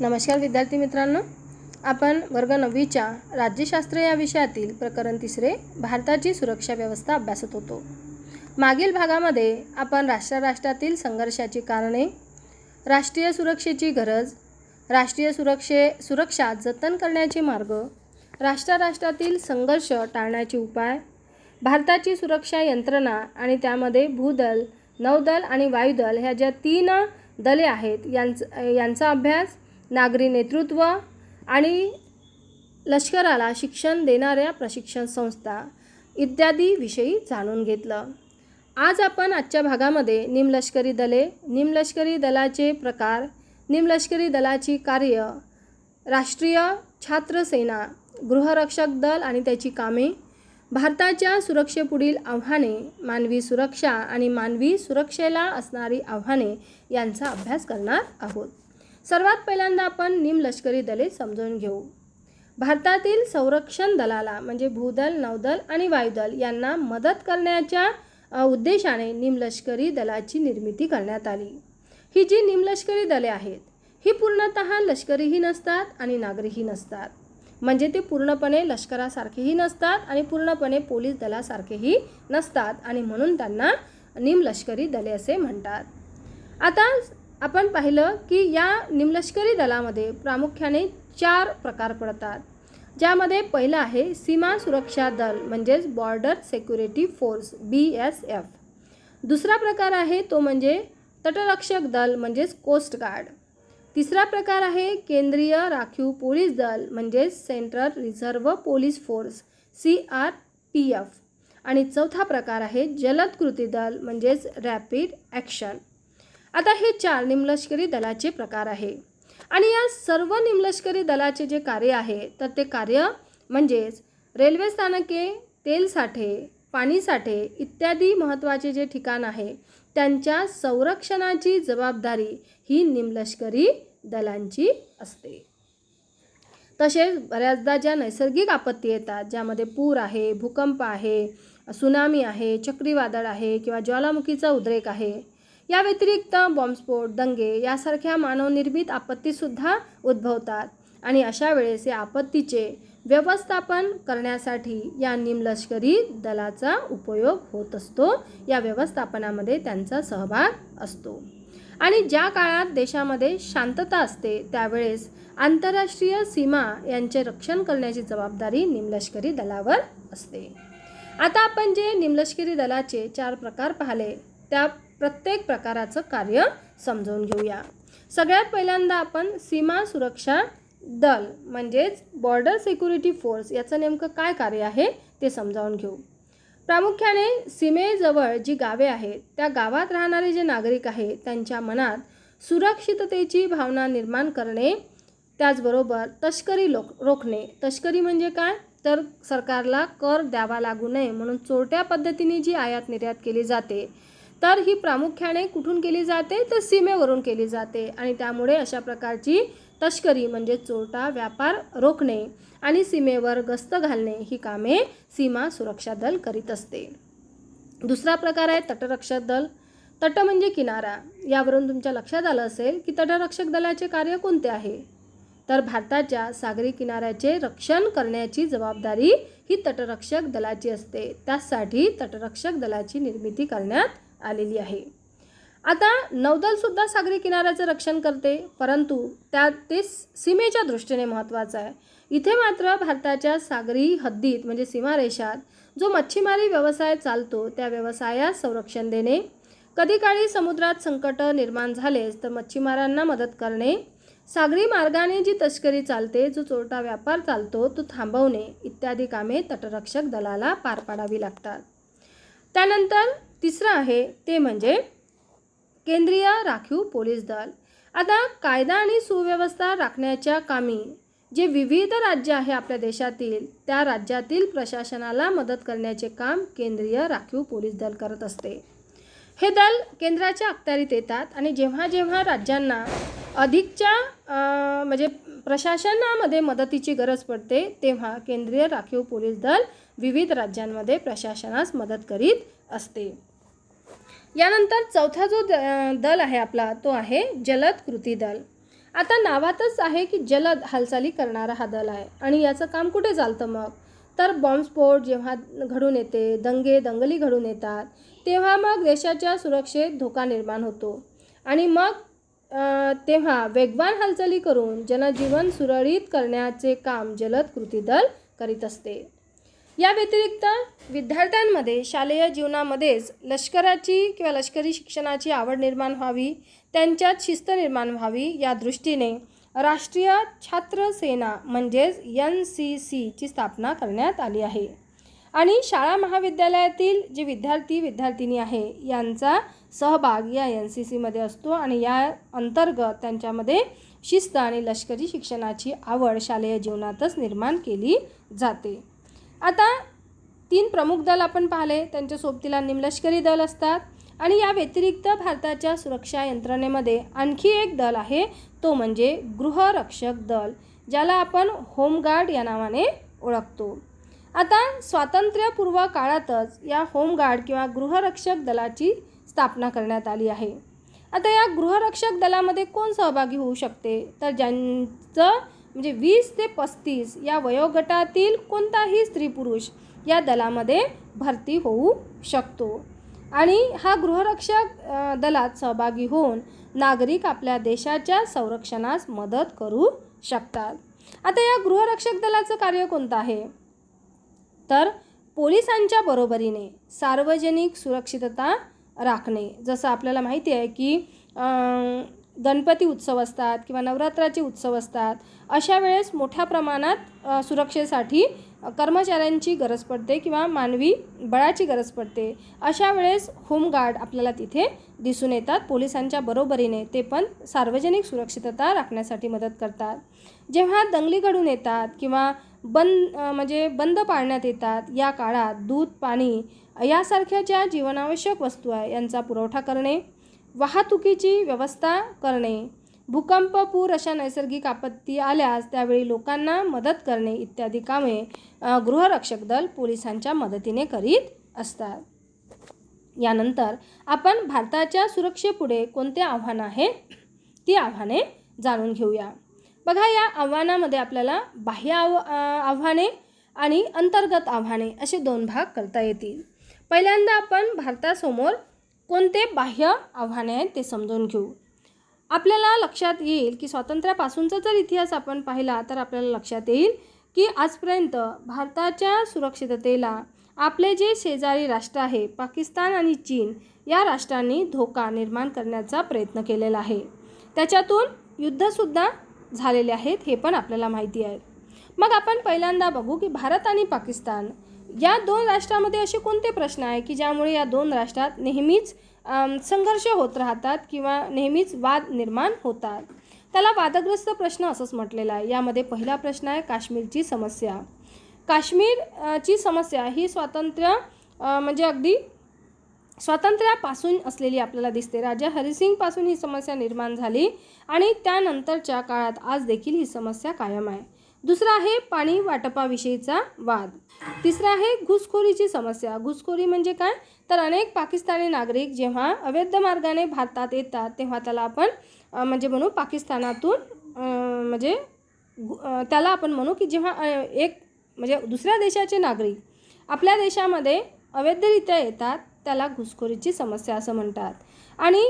नमस्कार विद्यार्थी मित्रांनो. आपण वर्ग नववीच्या राज्यशास्त्र या विषयातील प्रकरण तिसरे भारताची सुरक्षा व्यवस्था अभ्यासत होतो. मागील भागामध्ये आपण राष्ट्राराष्ट्रातील संघर्षाची कारणे राष्ट्रीय सुरक्षेची गरज राष्ट्रीय सुरक्षे सुरक्षा जतन करण्याचे मार्ग राष्ट्राराष्ट्रातील संघर्ष टाळण्याचे उपाय भारताची सुरक्षा यंत्रणा आणि त्यामध्ये भूदल नौदल आणि वायुदल ह्या ज्या तीन दले आहेत यांच यांचा अभ्यास नागरी नेतृत्व आणि लष्कराला शिक्षण देणाऱ्या प्रशिक्षण संस्था इत्यादी विषयी जाणून घेतलं. आज आपण आजच्या भागामध्ये निमलष्करी दले निमलष्करी दलाचे प्रकार निमलष्करी दलाची कार्य राष्ट्रीय छात्र सेना गृहरक्षक दल आणि त्याची कामे भारताच्या सुरक्षेपुढील आव्हाने मानवी सुरक्षा आणि मानवी सुरक्षेला असणारी आव्हाने यांचा अभ्यास करणार आहोत. सर्वात पहिल्यांदा आपण निमलष्करी दले समजून घेऊ. भारतातील संरक्षण दलाला म्हणजे भूदल नौदल आणि वायुदल यांना मदत करण्याच्या उद्देशाने निमलष्करी दलाची निर्मिती करण्यात आली. ही जी निमलष्करी दले आहेत ही पूर्णतः लष्करीही नसतात आणि नागरीही नसतात. म्हणजे ते पूर्णपणे लष्करासारखेही नसतात आणि पूर्णपणे पोलीस दलासारखेही नसतात आणि म्हणून त्यांना निमलष्करी दले असे म्हणतात. आता आपण पाहिलं की या निमलष्करी दलामध्ये प्रामुख्याने चार प्रकार पडतात ज्यामध्ये पहिलं आहे सीमा सुरक्षा दल म्हणजेच border security force B S F. दुसरा प्रकार आहे तो म्हणजे तटरक्षक दल म्हणजेच कोस्ट गार्ड. तिसरा प्रकार आहे केंद्रीय राखीव पोलीस दल म्हणजेच central reserve police force C R P F. आणि चौथा प्रकार आहे जलद कृती दल म्हणजेच रॅपिड ॲक्शन. आता हे चार निमलष्करी दलाचे प्रकार आहे. आणि या सर्व निमलष्करी दलाचे जे कार्य आहे तर ते कार्य म्हणजेच रेल्वे स्थानके तेल साठे पाणी साठे इत्यादी महत्त्वाचे जे ठिकाण आहे त्यांच्या संरक्षणाची जबाबदारी ही निमलष्करी दलांची असते. तसेच बऱ्याचदा ज्या नैसर्गिक आपत्ती येतात ज्यामध्ये पूर आहे भूकंप आहे सुनामी आहे चक्रीवादळ आहे किंवा ज्वालामुखीचा उद्रेक आहे या व्यतिरिक्त बॉम्बस्फोट दंगे यासारख्या मानवनिर्मित आपत्तीसुद्धा उद्भवतात. आणि अशा वेळेस या आपत्तीचे व्यवस्थापन करण्यासाठी या निमलष्करी दलाचा उपयोग होत असतो. या व्यवस्थापनामध्ये त्यांचा सहभाग असतो. आणि ज्या काळात देशामध्ये शांतता असते त्यावेळेस आंतरराष्ट्रीय सीमा यांचे रक्षण करण्याची जबाबदारी निमलष्करी दलावर असते. आता आपण जे निमलष्करी दलाचे चार प्रकार पाहिले त्या प्रत्येक प्रकाराचं कार्य समजावून घेऊया. सगळ्यात पहिल्यांदा आपण सीमा सुरक्षा दल म्हणजेच बॉर्डर सिक्युरिटी फोर्स याचं नेमकं काय कार्य आहे ते समजावून घेऊ. प्रामुख्याने सीमेजवळ जी गावे आहेत त्या गावात राहणारे जे नागरिक आहेत त्यांच्या मनात सुरक्षिततेची भावना निर्माण करणे त्याचबरोबर तस्करी लोक रोखणे. तस्करी म्हणजे काय? तर सरकारला कर द्यावा लागू नये म्हणून चोरट्या पद्धतीने जी आयात निर्यात केली जाते तर ही प्रामुख्याने कुठून केली जाते? तर सीमेवरून केली जाते. आणि त्यामुळे अशा प्रकारची तस्करी म्हणजे चोरटा व्यापार रोखणे आणि सीमेवर गस्त घालणे ही कामे सीमा सुरक्षा दल करीत असते. दुसरा प्रकार आहे तटरक्षक दल. तट म्हणजे किनारा. यावरून तुमच्या लक्षात आलं असेल की तटरक्षक दलाचे कार्य कोणते आहे? तर भारताच्या सागरी किनाऱ्याचे रक्षण करण्याची जबाबदारी ही तटरक्षक दलाची असते. त्यासाठी तटरक्षक दलाची निर्मिती करण्यात आलेली आहे. आता नौदलसुद्धा सागरी किनाऱ्याचं रक्षण करते परंतु त्या ते सीमेच्या दृष्टीने महत्त्वाचं आहे. इथे मात्र भारताच्या सागरी हद्दीत म्हणजे सीमारेषात जो मच्छीमारी व्यवसाय चालतो त्या व्यवसायास संरक्षण देणे. कधी काळी समुद्रात संकट निर्माण झालेच तर मच्छीमारांना मदत करणे. सागरी मार्गाने जी तस्करी चालते जो चोरटा व्यापार चालतो तो थांबवणे. इत्यादी कामे तटरक्षक दलाला पार पाडावी लागतात. त्यानंतर तिसरं आहे ते म्हणजे केंद्रीय राखीव पोलीस दल. आता कायदा आणि सुव्यवस्था राखण्याच्या कामी जे विविध राज्य आहे आपल्या देशातील त्या राज्यातील प्रशासनाला मदत करण्याचे काम केंद्रीय राखीव पोलीस दल करत असते. हे दल केंद्राच्या अखत्यारीत येतात आणि जेव्हा जेव्हा राज्यांना अधिकच्या म्हणजे प्रशासनामध्ये मदतीची गरज पडते तेव्हा केंद्रीय राखीव पोलीस दल विविध राज्यांमध्ये प्रशासनास मदत करीत असते. यानंतर चौथा जो द दल आहे आपला तो आहे जलद कृती दल. आता नावातच आहे की जलद हालचाली करणारा हा दल आहे आणि याचं काम कुठे चालतं मग? तर बॉम्बस्फोट जेव्हा घडून येते दंगे दंगली घडून येतात तेव्हा मग देशाच्या सुरक्षेत धोका निर्माण होतो. आणि मग तेव्हा वेगवान हालचाली करून जनजीवन सुरळीत करण्याचे काम जलद कृती दल करीत असते. या व्यतिरिक्त विद्यार्थ्यांमध्ये शालेय जीवनामध्येच लष्कराची किंवा लष्करी शिक्षणाची आवड निर्माण व्हावी त्यांच्यात शिस्त निर्माण व्हावी या दृष्टीने राष्ट्रीय छात्र सेना म्हणजेच एन सी सीची स्थापना करण्यात आली आहे. आणि शाळा महाविद्यालयातील जे विद्यार्थी विद्यार्थिनी आहे यांचा सहभाग या एन सी सीमध्ये असतो आणि या अंतर्गत त्यांच्यामध्ये शिस्त आणि लष्करी शिक्षणाची आवड शालेय जीवनातच निर्माण केली जाते. आता तीन प्रमुख दल आपण पाहिले. त्यांच्या सोबतीला निमलष्करी दल असतात. आणि या व्यतिरिक्त भारताच्या सुरक्षा यंत्रणेमध्ये आणखी एक दल आहे. तो म्हणजे गृहरक्षक दल ज्याला आपण होमगार्ड या नावाने ओळखतो. आता स्वातंत्र्यपूर्व काळातच या होमगार्ड किंवा गृहरक्षक दलाची स्थापना करण्यात आली आहे. आता या गृहरक्षक दलामध्ये कोण सहभागी होऊ शकते? तर ज्यांचं म्हणजे वीस ते पस्तीस या वयोगटातील कोणताही स्त्री पुरुष या दलामध्ये भरती होऊ शकतो. आणि हा गृहरक्षक दलात सहभागी होऊन नागरिक आपल्या देशाच्या संरक्षणास मदत करू शकतात. आता या गृहरक्षक दलाचं कार्य कोणतं आहे? तर पोलिसांच्या बरोबरीने सार्वजनिक सुरक्षितता राखणे. जसं आपल्याला माहिती आहे की गणपती उत्सव असतात किंवा नवरात्राचे उत्सव असतात अशा वेळेस मोठ्या प्रमाणात सुरक्षेसाठी कर्मचाऱ्यांची गरज पडते किंवा मानवी बळाची गरज पडते. अशा वेळेस होमगार्ड आपल्याला तिथे दिसून येतात. पोलिसांच्या बरोबरीने ते पण सार्वजनिक सुरक्षितता राखण्यासाठी मदत करतात. जेव्हा दंगली घडून येतात किंवा बंद म्हणजे बंद पाळण्यात येतात या काळात दूध पाणी यासारख्या ज्या जीवनावश्यक वस्तू आहे यांचा पुरवठा करणे वाहतुकीची व्यवस्था करणे भूकंप पूर अशा नैसर्गिक आपत्ती आल्यास त्यावेळी लोकांना मदत करणे इत्यादी कामे गृहरक्षक दल पोलिसांच्या मदतीने करीत असतात. यानंतर आपण भारताच्या सुरक्षेपुढे कोणते आव्हानं आहेत ती आव्हाने जाणून घेऊया. बघा या आव्हानामध्ये आपल्याला बाह्य आव आव्हाने आणि अंतर्गत आव्हाने असे दोन भाग करता येतील. पहिल्यांदा आपण भारतासमोर कोणते बाह्य आव्हाने आहेत ते समजून घेऊ. आपल्याला लक्षात येईल की स्वातंत्र्यापासूनचा जर इतिहास आपण पाहिला तर आपल्याला लक्षात येईल की आजपर्यंत भारताच्या सुरक्षिततेला आपले जे शेजारी राष्ट्र आहे पाकिस्तान आणि चीन या राष्ट्रांनी धोका निर्माण करण्याचा प्रयत्न केलेला आहे. त्याच्यातून युद्धसुद्धा झालेले आहेत हे पण आपल्याला माहिती आहे. मग आपण पहिल्यांदा बघू की भारत आणि पाकिस्तान या दोन राष्ट्रामध्ये असे कोणते प्रश्न आहे की ज्यामुळे या दोन राष्ट्रात नेहमीच संघर्ष होत राहतात किंवा नेहमीच वाद निर्माण होतात? त्याला वादग्रस्त प्रश्न असंच म्हटलेलं आहे. यामध्ये पहिला प्रश्न आहे काश्मीरची समस्या. काश्मीर ची समस्या ही स्वातंत्र्य म्हणजे अगदी स्वातंत्र्यापासून असलेली आपल्याला दिसते. राजा हरिसिंगपासून ही समस्या निर्माण झाली आणि त्यानंतरच्या काळात आज देखील ही समस्या कायम आहे. दुसरा आहे पाणी वाटपाविषयीचा वाद. तिसरा आहे घुसखोरीची समस्या. घुसखोरी म्हणजे काय? तर अनेक पाकिस्तानी नागरिक जेव्हा अवैध मार्गाने भारतात येतात तेव्हा त्याला आपण म्हणजे म्हणू पाकिस्तानातून म्हणजे गु- त्याला आपण म्हणू की जेव्हा एक म्हणजे दुसऱ्या देशाचे नागरिक आपल्या देशामध्ये अवैधरित्या येतात त्याला घुसखोरीची समस्या असं म्हणतात. आणि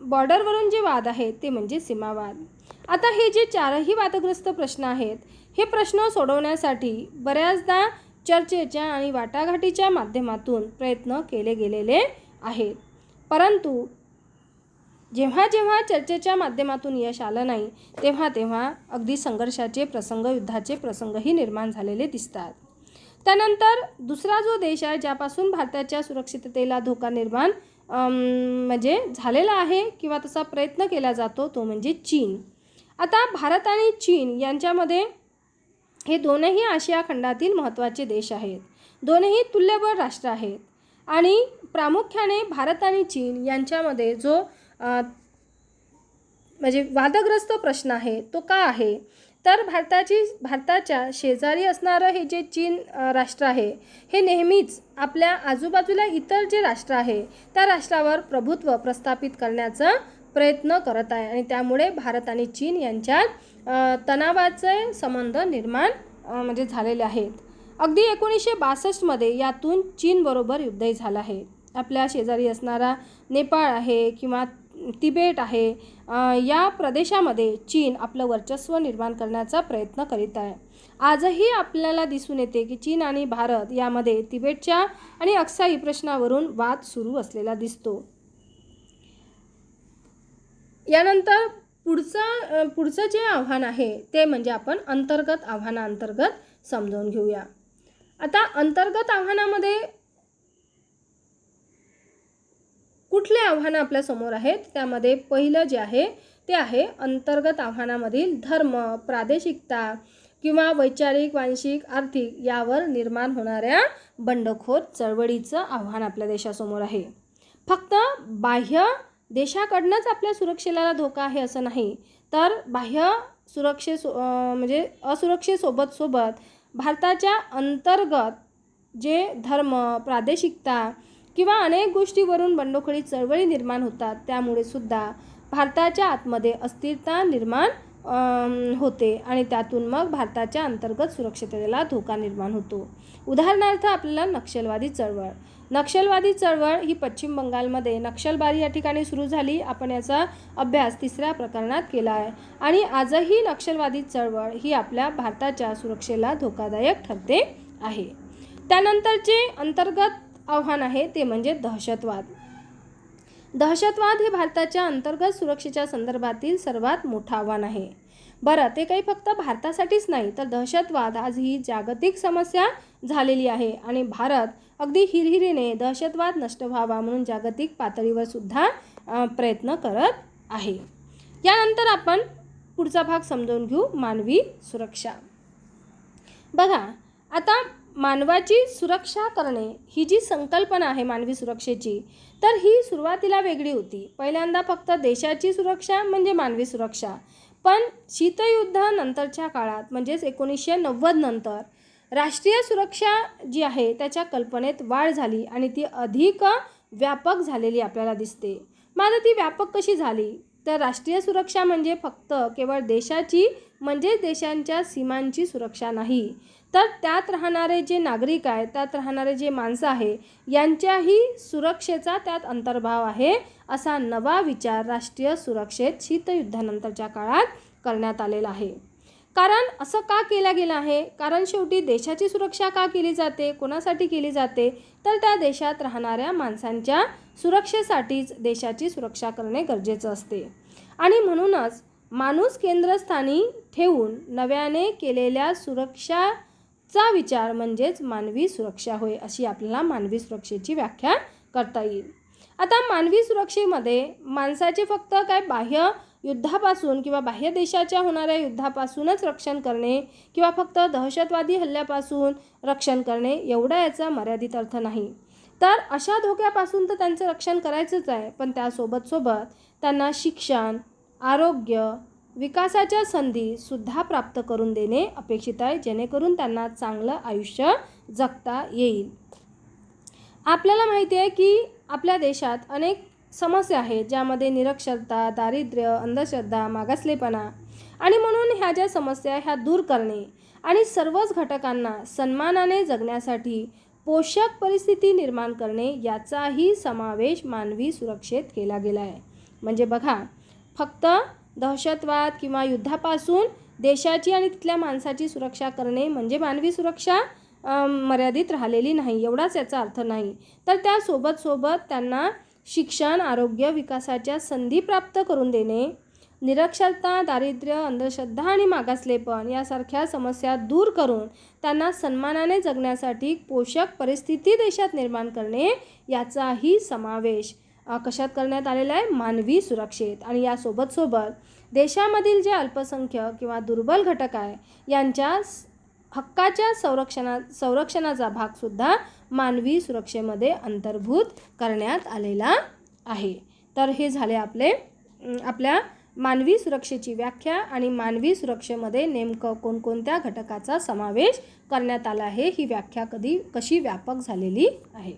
बॉर्डरवरून जे वाद आहेत ते म्हणजे सीमावाद. आता हे जे चारही वादग्रस्त प्रश्न आहेत हे प्रश्न सोडवण्यासाठी बऱ्याचदा चर्चेच्या आणि वाटाघाटीच्या माध्यमातून प्रयत्न केले गेलेले आहेत. परंतु जेव्हा जेव्हा चर्चेच्या माध्यमातून यश आलं नाही तेव्हा तेव्हा अगदी संघर्षाचे प्रसंग युद्धाचे प्रसंगही निर्माण झालेले दिसतात. त्यानंतर दुसरा जो देश आहे ज्यापासून भारताच्या सुरक्षिततेला धोका निर्माण म्हणजे झालेला आहे किंवा तसा प्रयत्न केला जातो तो म्हणजे चीन. आता भारत आणि चीन यांच्यामध्ये हे दोनही आशिया खंडातील महत्त्वाचे देश आहेत. दोनही तुल्यबळ राष्ट्र आहेत. आणि प्रामुख्याने भारत आणि चीन यांच्यामध्ये जो म्हणजे वादग्रस्त प्रश्न आहे तो का आहे? तर भारताची भारताच्या शेजारी असणारं हे जे चीन राष्ट्र आहे हे नेहमीच आपल्या आजूबाजूला इतर जे राष्ट्र आहे त्या राष्ट्रावर प्रभुत्व प्रस्थापित करण्याचा प्रयत्न करत आहे आणि त्यामुळे भारत आणि चीन यांच्यात तणावाचे संबंध निर्माण म्हणजे झालेले आहेत. अगदी एकोणीसशे बासष्टमध्ये यातून चीनबरोबर युद्धही झालं आहे. आपल्या शेजारी असणारा नेपाळ आहे किंवा तिबेट आहे या प्रदेशामध्ये चीन आपलं वर्चस्व निर्माण करण्याचा प्रयत्न करीत आहे. आजही आपल्याला दिसून येते की चीन आणि भारत यामध्ये तिबेटच्या आणि अक्साई प्रश्नावरून वाद सुरू असलेला दिसतो. यानंतर पुढचं पुढचं जे आव्हान आहे ते म्हणजे आपण अंतर्गत आव्हानांतर्गत समजावून घेऊया. आता अंतर्गत आव्हानामध्ये कुठले आव्हानं आपल्यासमोर आहेत? त्यामध्ये पहिलं जे आहे ते आहे अंतर्गत आव्हानामधील धर्म प्रादेशिकता किंवा वैचारिक वांशिक आर्थिक यावर निर्माण होणाऱ्या बंडखोर चळवळीचं आव्हान आपल्या देशासमोर आहे. फक्त बाह्य देशाकडनंच आपल्या सुरक्षेला धोका आहे असं नाही. तर बाह्य सुरक्षे म्हणजे असुरक्षेसोबत सोबत भारताच्या अंतर्गत जे धर्म प्रादेशिकता किंवा अनेक गोष्टीवरून बंडखोरी चळवळी निर्माण होतात त्यामुळे सुद्धा भारताच्या आतमध्ये अस्थिरता निर्माण होते आणि त्यातून मग भारताच्या अंतर्गत सुरक्षिततेला धोका निर्माण होतो. उदाहरणार्थ आपल्याला नक्षलवादी चळवळ. नक्षलवादी चळवळ ही पश्चिम बंगालमध्ये नक्षलबारी या ठिकाणी सुरू झाली. आपण याचा अभ्यास तिसऱ्या प्रकरणात केला आहे. आणि आजही नक्षलवादी चळवळ ही आपल्या भारताच्या सुरक्षेला धोकादायक ठरते आहे. त्यानंतरचे अंतर्गत आव्हान आहे ते म्हणजे दहशतवाद. दहशतवाद हे भारताच्या अंतर्गत सुरक्षेच्या संदर्भातील सर्वात मोठं आव्हान आहे. बरं ते काही फक्त भारतासाठीच नाही तर दहशतवाद आज ही जागतिक समस्या झालेली आहे. आणि भारत अगदी हिरहिरीने दहशतवाद नष्ट व्हावा म्हणून जागतिक पातळीवर सुद्धा प्रयत्न करत आहे. यानंतर आपण पुढचा भाग समजावून घेऊ मानवी सुरक्षा. बघा आता मानवाची सुरक्षा करणे ही जी संकल्पना आहे मानवी सुरक्षेची तर ही सुरुवातीला वेगळी होती. पहिल्यांदा फक्त देशाची सुरक्षा म्हणजे मानवी सुरक्षा. पण शीतयुद्धानंतरच्या काळात म्हणजेच एकोणीसशे नव्वद नंतर राष्ट्रीय सुरक्षा जी आहे त्याच्या कल्पनेत वाढ झाली आणि ती अधिक व्यापक झालेली आपल्याला दिसते. मग ती व्यापक कशी झाली? तर राष्ट्रीय सुरक्षा म्हणजे फक्त केवळ देशाची म्हणजे देशांच्या सीमांची सुरक्षा नाही. तर त्यात राहणारे जे नागरिक आहे त्यात राहणारे जे माणसं आहे यांच्याही सुरक्षेचा त्यात अंतर्भाव आहे असा नवा विचार राष्ट्रीय सुरक्षेत शीतयुद्धानंतरच्या काळात करण्यात आलेला आहे. कारण असं का केलं गेलं आहे? कारण शेवटी देशाची सुरक्षा का केली जाते? कोणासाठी केली जाते? तर त्या देशात राहणाऱ्या माणसांच्या सुरक्षेसाठीच देशाची सुरक्षा करणे गरजेचं असते. आणि म्हणूनच माणूस केंद्रस्थानी ठेवून नव्याने केलेल्या सुरक्षाचा विचार म्हणजेच मानवी सुरक्षा होय अशी आपल्याला मानवी सुरक्षेची व्याख्या करता येईल. आता मानवी सुरक्षेमध्ये माणसाचे फक्त काय बाह्य युद्धापासून किंवा बाह्य देशाच्या होणाऱ्या युद्धापासूनच रक्षण करणे किंवा फक्त दहशतवादी हल्ल्यापासून रक्षण करणे एवढा याचा मर्यादित अर्थ नाही. तर अशा धोक्यापासून तर त्यांचं रक्षण करायचंच आहे. पण त्यासोबत सोबत त्यांना शिक्षण आरोग्य विकासाच्या संधीसुद्धा प्राप्त करून देणे अपेक्षित आहे जेणेकरून त्यांना चांगलं आयुष्य जगता येईल. आपल्याला माहिती आहे की आपल्या देशात अनेक समस्या आहेत ज्यामध्ये निरक्षरता दारिद्र्य अंधश्रद्धा मागासलेपणा आणि म्हणून ह्या ज्या समस्या ह्या दूर करणे आणि सर्वच घटकांना सन्मानाने जगण्यासाठी पोषक परिस्थिती निर्माण करणे याचाही समावेश मानवी सुरक्षेत केला गेला आहे. म्हणजे बघा फक्त दहशतवाद किंवा युद्धापासून देशाची आणि तिथल्या माणसाची सुरक्षा करणे म्हणजे मानवी सुरक्षा मर्यादित राहिलेली नाही एवढाच याचा अर्थ नाही. तर त्यासोबत सोबत त्यांना शिक्षण आरोग्य विकासाच्या संधी प्राप्त करून देणे निरक्षरता दारिद्र्य अंधश्रद्धा आणि मागासलेपण यासारख्या समस्या दूर करून त्यांना सन्मानाने जगण्यासाठी पोषक परिस्थिती देशात निर्माण करणे याचाही समावेश कशात करण्यात आलेला आहे? मानवी सुरक्षेत. आणि यासोबत सोबत देशामधील जे अल्पसंख्यक किंवा दुर्बल घटक आहे यांच्या हक्काच्या संरक्षणा संरक्षणाचा भागसुद्धा मानवी सुरक्षेमध्ये अंतर्भूत करण्यात आलेला आहे. तर हे झाले आपले आपल्या मानवी सुरक्षेची व्याख्या आणि मानवी सुरक्षेमध्ये नेमकं कोणकोणत्या घटकाचा समावेश करण्यात आला आहे ही व्याख्या कधी कशी व्यापक झालेली आहे?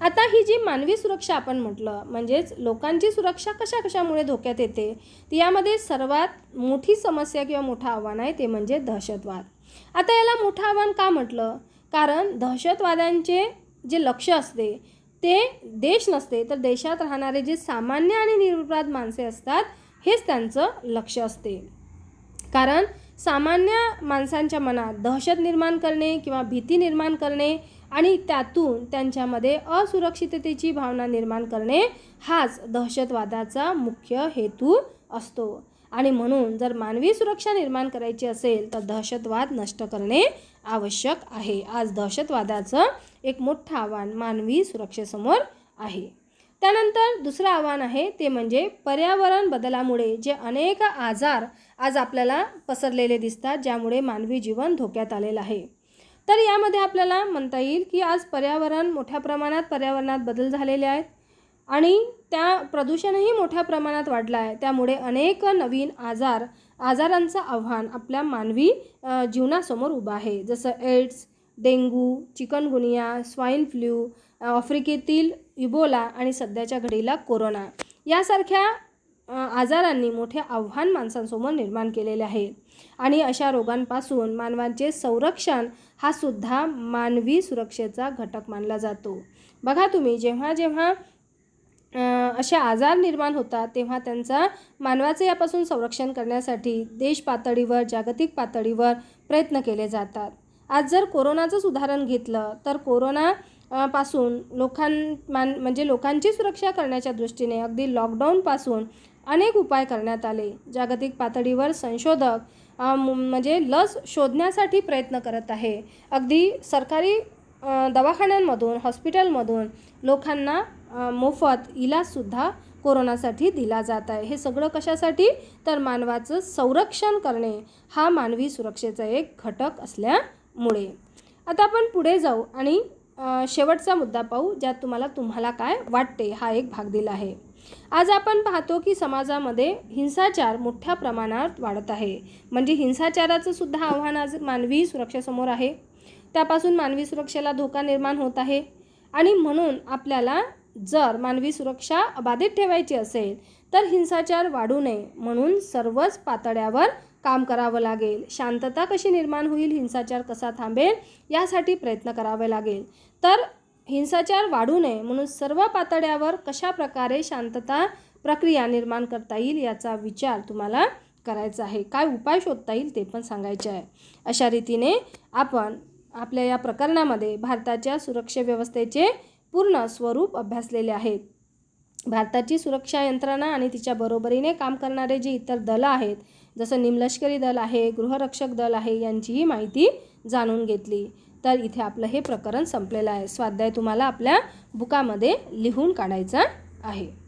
आता ही जी मानवी सुरक्षा आपण म्हटलं म्हणजेच लोकांची सुरक्षा कशा कशामुळे धोक्यात येते यामध्ये सर्वात मोठी समस्या किंवा मोठं आव्हान आहे ते म्हणजे दहशतवाद. आता याला मोठं आव्हान का म्हटलं? कारण दहशतवाद्यांचे जे लक्ष असते ते देश नसते तर देशात राहणारे जे सामान्य आणि निरपराध माणसे असतात हेच त्यांचं लक्ष असते. कारण सामान्य माणसांच्या मनात दहशत निर्माण करणे किंवा भीती निर्माण करणे आणि त्यातून त्यांच्यामध्ये असुरक्षिततेची भावना निर्माण करणे हाच दहशतवादाचा मुख्य हेतू असतो. आणि म्हणून जर मानवी सुरक्षा निर्माण करायची असेल तर दहशतवाद नष्ट करणे आवश्यक आहे. आज दहशतवादाचं एक मोठं आव्हान मानवी सुरक्षेसमोर आहे. त्यानंतर दुसरं आव्हान आहे ते म्हणजे पर्यावरण बदलामुळे जे अनेक आजार आज आपल्याला पसरलेले दिसतात ज्यामुळे मानवी जीवन धोक्यात आलेलं आहे. तर यामध्ये आपल्याला म्हणता येईल की आज पर्यावरण मोठ्या प्रमाणात पर्यावरणात बदल झालेले आहेत. आणि त्या प्रदूषणही मोठ्या प्रमाणात वाढलं आहे. त्यामुळे अनेक नवीन आजार आजारांचं आव्हान आपल्या मानवी जीवनासमोर उभं आहे. जसं AIDS dengue chikungunya swine flu आफ्रिकेतील इबोला आणि सध्याच्या घडीला कोरोना यासारख्या आजारांनी मोठे आव्हान माणसांसमोर निर्माण केलेले आहे. आणि अशा रोगांपासून मानवांचे संरक्षण हा सुद्धा मानवी सुरक्षेचा घटक मानला जातो. बघा तुम्ही जेव्हा जेव्हा असे आजार निर्माण होतात तेव्हा त्यांचा मानवाचे यापासून संरक्षण करण्यासाठी देश पातळीवर जागतिक पातळीवर प्रयत्न केले जातात. आज जर कोरोनाचंच उदाहरण घेतलं तर कोरोना पासून लोकां मान म्हणजे लोकांची सुरक्षा करण्याच्या दृष्टीने अगदी लॉकडाऊनपासून अनेक उपाय करण्यात आले. जागतिक पातळीवर संशोधक म्हणजे लस शोधण्यासाठी प्रयत्न करत आहे. अगदी सरकारी दवाखान्यांमधून हॉस्पिटलमधून लोकांना मोफत इलाजसुद्धा कोरोनासाठी दिला जात आहे. हे सगळं कशासाठी? तर मानवाचं संरक्षण करणे हा मानवी सुरक्षेचा एक घटक असल्यामुळे. आता आपण पुढे जाऊ आणि शेवटचा मुद्दा पाहू ज्यात तुम्हाला तुम्हाला काय वाटते हा एक भाग दिला आहे. आज आपण पाहतो की समाजामध्ये हिंसाचार मोठ्या प्रमाणात वाढत आहे. म्हणजे हिंसाचाराचं सुद्धा आव्हान आज मानवी सुरक्षेसमोर आहे. त्यापासून मानवी सुरक्षेला धोका निर्माण होत आहे. आणि म्हणून आपल्याला जर मानवी सुरक्षा अबाधित ठेवायची असेल तर हिंसाचार वाढू नये म्हणून सर्वच पातळ्यावर काम करावं लागेल. शांतता कशी निर्माण होईल हिंसाचार कसा थांबेल यासाठी प्रयत्न करावे लागेल. तर हिंसाचार वाढू नये म्हणून सर्व पातळ्यावर कशा प्रकारे शांतता प्रक्रिया निर्माण करता येईल याचा विचार तुम्हाला करायचा आहे. काय उपाय शोधता येईल ते पण सांगायचे आहे. अशा रीतीने आपण आपल्या या प्रकरणामध्ये भारताच्या सुरक्षा व्यवस्थेचे पूर्ण स्वरूप अभ्यासलेले आहेत. भारताची सुरक्षा यंत्रणा आणि तिच्या बरोबरीने काम करणारे जे इतर दलं आहेत जसं निमलष्करी दल आहे गृहरक्षक दल आहे यांचीही माहिती जाणून घेतली. तर इथे आपलं हे प्रकरण संपलेलं आहे. स्वाध्याय तुम्हाला आपल्या बुकामध्ये लिहून काढायचा आहे.